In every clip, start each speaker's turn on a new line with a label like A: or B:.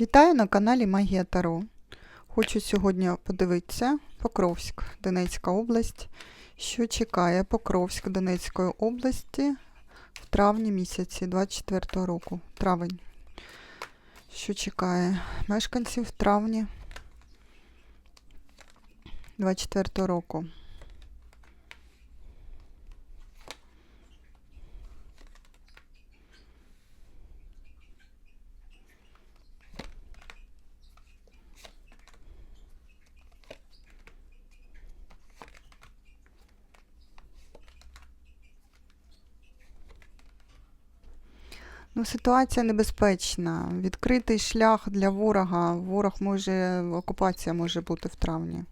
A: Вітаю на каналі Магія Таро. Хочу сьогодні подивитися Покровськ, Донецька область. Що чекає Покровськ Донецької області в травні місяці 24 року. Травень. Що чекає мешканців в травні 24 року. Ну, ситуація небезпечна. Відкритий шлях для ворога. Ворог може, окупація може бути в травні.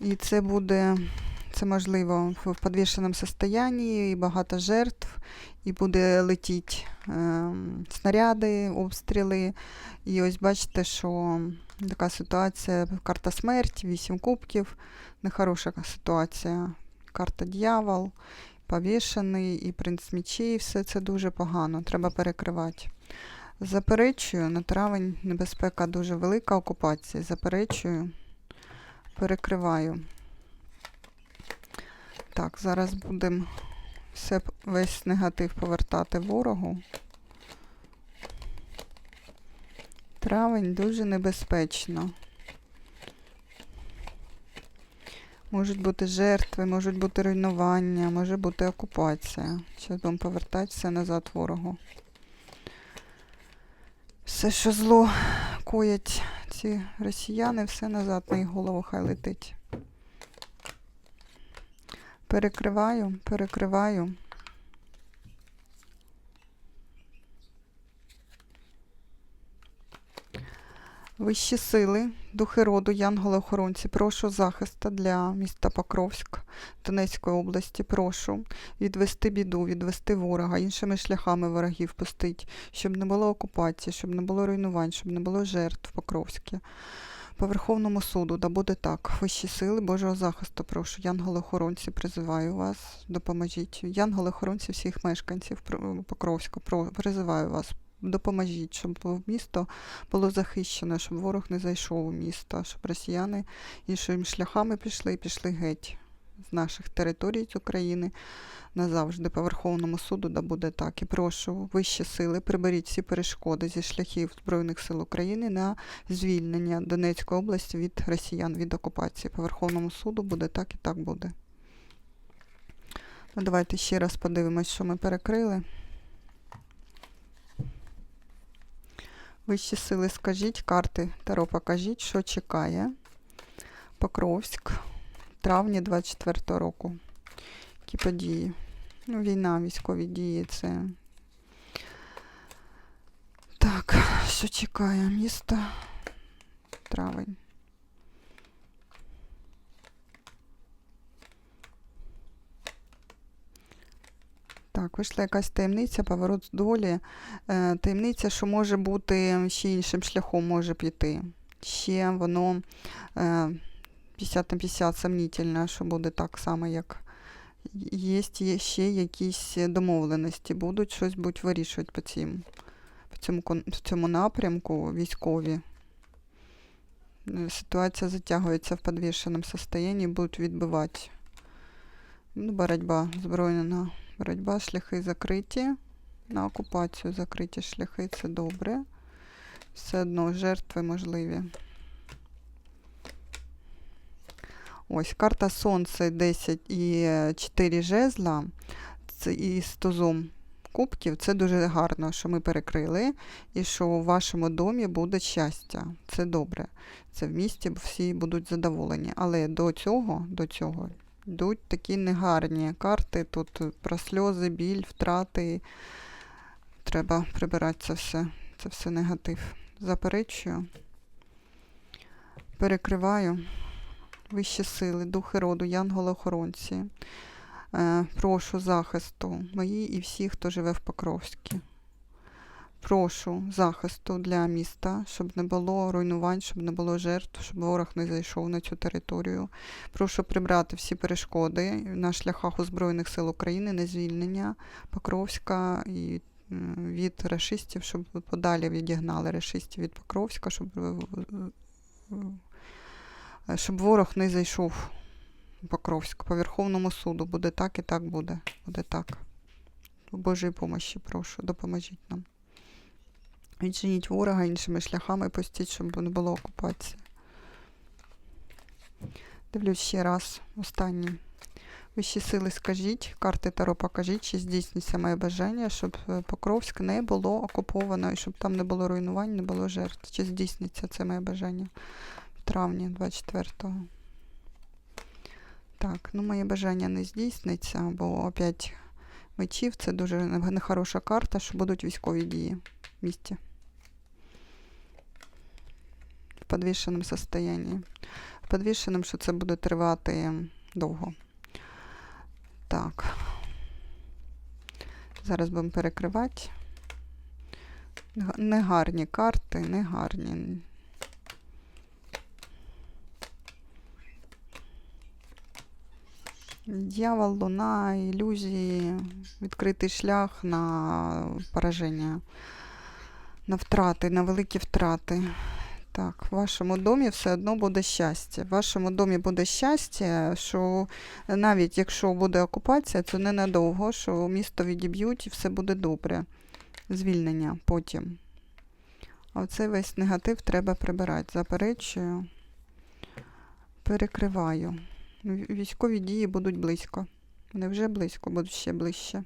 A: І це буде, це можливо, в підвішеному состоянні, і багато жертв, і буде летіти е, снаряди, обстріли. І ось бачите, що така ситуація, карта смерть, вісім кубків, нехороша ситуація. Карта дьявол повішений і принц мічей, все це дуже погано, треба перекривати. Заперечую, на травень небезпека дуже велика окупація. Заперечую, перекриваю. Так, зараз будемо весь негатив повертати ворогу. Травень дуже небезпечно. Можуть бути жертви, можуть бути руйнування, може бути окупація. Зараз будемо повертати все назад ворогу. Все, що зло коять ці росіяни, все назад на їх голову хай летить. Перекриваю, перекриваю. Вищі сили, духи роду, янголи-охоронці, прошу захиста для міста Покровськ Донецької області. Прошу відвести біду, відвести ворога, іншими шляхами ворогів пустить, щоб не було окупації, щоб не було руйнувань, щоб не було жертв Покровське. По Верховному суду, да буде так. Вищі сили Божого захисту, прошу. Янголи-охоронці, призиваю вас, допоможіть. Янголи-охоронці всіх мешканців Покровська, призиваю вас. Допоможіть, щоб місто було захищено, щоб ворог не зайшов у місто, щоб росіяни іншими шляхами пішли і пішли геть з наших територій з України назавжди по Верховному суду, да буде так. І прошу вищі сили, приберіть всі перешкоди зі шляхів Збройних сил України на звільнення Донецької області від росіян від окупації. По Верховному суду буде так і так буде. Ну, давайте ще раз подивимось, що ми перекрили. Вищі сили, скажіть, карти Таро покажіть, що чекає. Покровськ, травні 24 року. Які події? Ну, війна, військові дії, це. Так, що чекає? Місто. Травень. Так, вийшла якась таємниця, поворот долі. Е, таємниця, що може бути ще іншим шляхом може піти. Ще воно е, 50 на 50 сомнітельно, що буде так само, як є, ще якісь домовленості, будуть щось будуть вирішувати по, цим, по цьому, в цьому напрямку військові. Е, Ситуація затягується в підвішеному состоянні, будуть відбивати. Ну, боротьба збройна. Боротьба, шляхи закриті. На окупацію закриті шляхи це добре. Все одно жертви можливі. Ось карта Сонце 10 і 4 жезла. Це і з тузом кубків. Це дуже гарно, що ми перекрили. І що у вашому домі буде щастя. Це добре. Це в місті всі будуть задоволені. Але до цього, до цього йдуть такі негарні карти. Тут про сльози, біль, втрати. Треба прибирати це все. Це все негатив. Заперечую. Перекриваю. Вищі сили, духи роду, янголи-охоронці. Е, прошу захисту мої і всіх, хто живе в Покровську. Прошу захисту для міста, щоб не було руйнувань, щоб не було жертв, щоб ворог не зайшов на цю територію. Прошу прибрати всі перешкоди на шляхах у сил України на звільнення Покровська і від рашистів, щоб подалі відігнали рашистів від Покровська, щоб, е, е, щоб ворог не зайшов у Покровськ. По Верховному суду буде так і так буде. Буде так. Божої помощі, прошу, допоможіть нам. Відженіть ворога іншими шляхами, пустіть, щоб не було окупації. Дивлюсь ще раз, останній. Вищі сили скажіть, карти Таро покажіть, чи здійсниться моє бажання, щоб е, Покровськ не було окуповано і щоб там не було руйнувань, не було жертв. Чи здійсниться це моє бажання в травні 24-го? Так, ну моє бажання не здійсниться, бо опять мечів це дуже нехороша карта, що будуть військові дії в місті. В підвішеному состоянні. В підвішеному, що це буде тривати довго. Так. Зараз будемо перекривати. Негарні карти, негарні. Дьявол, луна, ілюзії, відкритий шлях на пораження, на втрати, на великі втрати. Так, в вашому домі все одно буде щастя. В вашому домі буде щастя, що навіть якщо буде окупація, це ненадовго, що місто відіб'ють і все буде добре. Звільнення потім. А оцей весь негатив треба прибирати. Заперечую, перекриваю. Військові дії будуть близько. Вони вже близько, будуть ще ближче.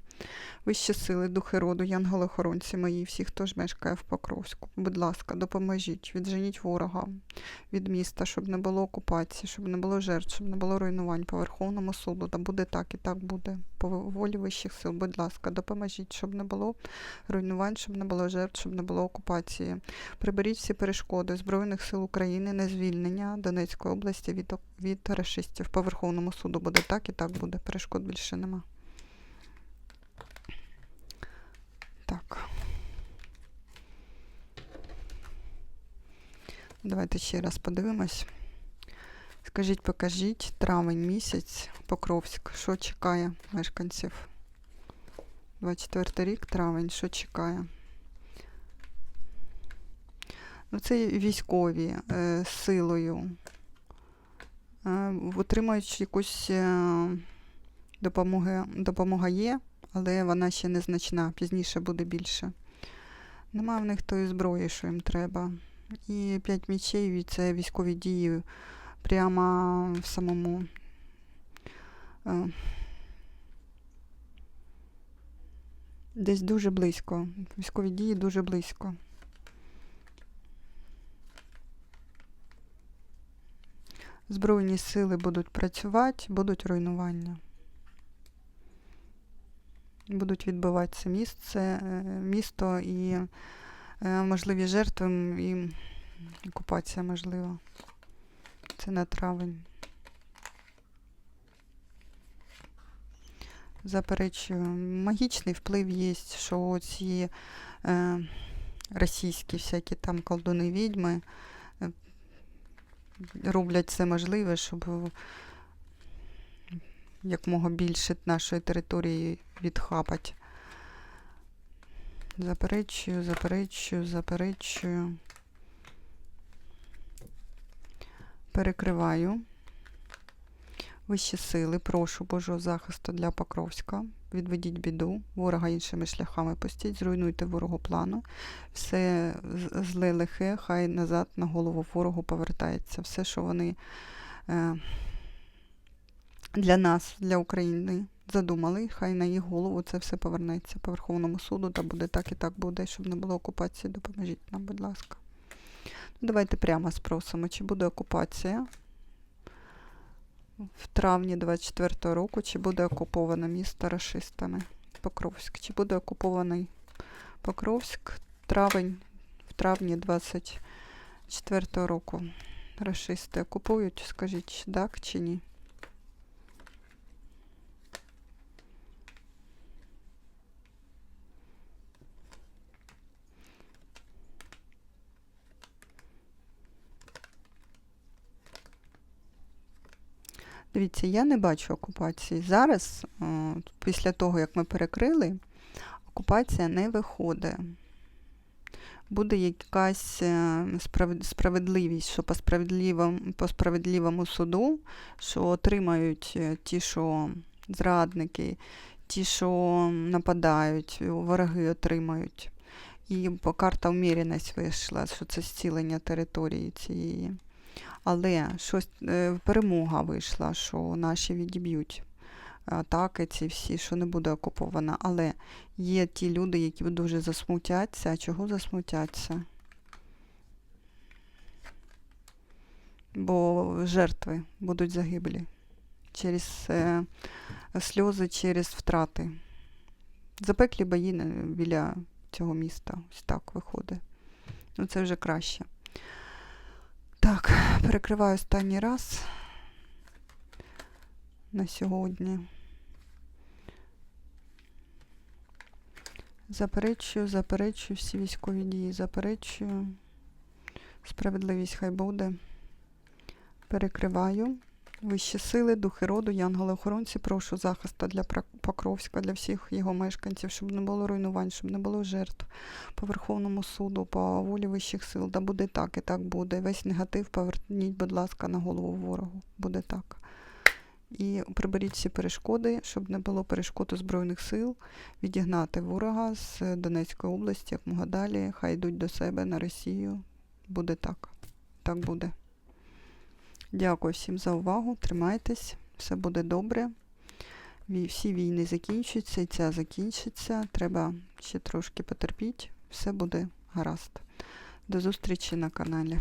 A: Вищі сили, духи роду, янголи-охоронці мої, всі, хто ж мешкає в Покровську. Будь ласка, допоможіть, відженіть ворога від міста, щоб не було окупації, щоб не було жертв, щоб не було руйнувань по Верховному суду. Та буде так і так буде. По волі вищих сил, будь ласка, допоможіть, щоб не було руйнувань, щоб не було жертв, щоб не було окупації. Приберіть всі перешкоди Збройних сил України на звільнення Донецької області від, від рашистів. По Верховному суду буде так і так буде. Перешкод більше нема. Так. Давайте ще раз подивимось. Скажіть, покажіть, травень місяць, Покровськ, що чекає мешканців? 24 рік, травень, що чекає? Ну, це військові е, силою. Е, отримують якусь е, допомоги, допомога є, але вона ще незначна, пізніше буде більше. Нема в них тої зброї, що їм треба. І п'ять мічей це військові дії прямо в самому. е, Десь дуже близько. Військові дії дуже близько. Збройні сили будуть працювати, будуть руйнування. Будуть відбивати це місце, е, місто і е, можливі жертви і окупація можлива. Це на травень. Заперечую, магічний вплив є, що ці е, російські всякі там колдуни відьми е, роблять все можливе, щоб якмога більше нашої території відхапати. Заперечую, заперечую, заперечую. Перекриваю. Вищі сили, прошу Божого захисту для Покровська. Відведіть біду, ворога іншими шляхами пустіть, зруйнуйте ворогу плану. Все зле лихе, хай назад на голову ворогу повертається. Все, що вони е, для нас, для України задумали, хай на їх голову це все повернеться по Верховному суду, та буде так і так буде, щоб не було окупації. Допоможіть нам, будь ласка. Ну, давайте прямо спросимо, чи буде окупація в травні 24-го року, чи буде окуповане місто рашистами Покровськ, чи буде окупований Покровськ травень, в травні 24-го року. Рашисти окупують, скажіть, так чи ні? Дивіться, я не бачу окупації. Зараз, е, після того, як ми перекрили, Окупація не виходить. Буде якась е, справедливість, що по справедливому, по справедливому суду, що отримають е, ті, що зрадники, ті, що нападають, вороги отримають. І по карта вміряність вийшла, що це зцілення території цієї. Але щось е, перемога вийшла, що наші відіб'ють атаки ці всі, що не буде окупована. Але є ті люди, які дуже засмутяться. А чого засмутяться? Бо жертви будуть загиблі через е, сльози, через втрати. Запеклі бої біля цього міста. Ось так виходить. Ну, це вже краще. Так, перекриваю останній раз на сьогодні. Заперечую, заперечую всі військові дії, заперечую. Справедливість хай буде. Перекриваю. Вищі сили, духи роду, янголи-охоронці, прошу захисту для Покровська, для всіх його мешканців, щоб не було руйнувань, щоб не було жертв по Верховному суду, по волі вищих сил. Да буде так і так буде. Весь негатив поверніть, будь ласка, на голову ворогу. Буде так. І приберіть всі перешкоди, щоб не було перешкод Збройних сил, відігнати ворога з Донецької області, як мога далі. Хай йдуть до себе на Росію. Буде так. Так буде. Дякую всім за увагу. Тримайтесь, все буде добре. Всі війни закінчуються, і ця закінчиться. Треба ще трошки потерпіти, Все буде гаразд. До зустрічі на каналі.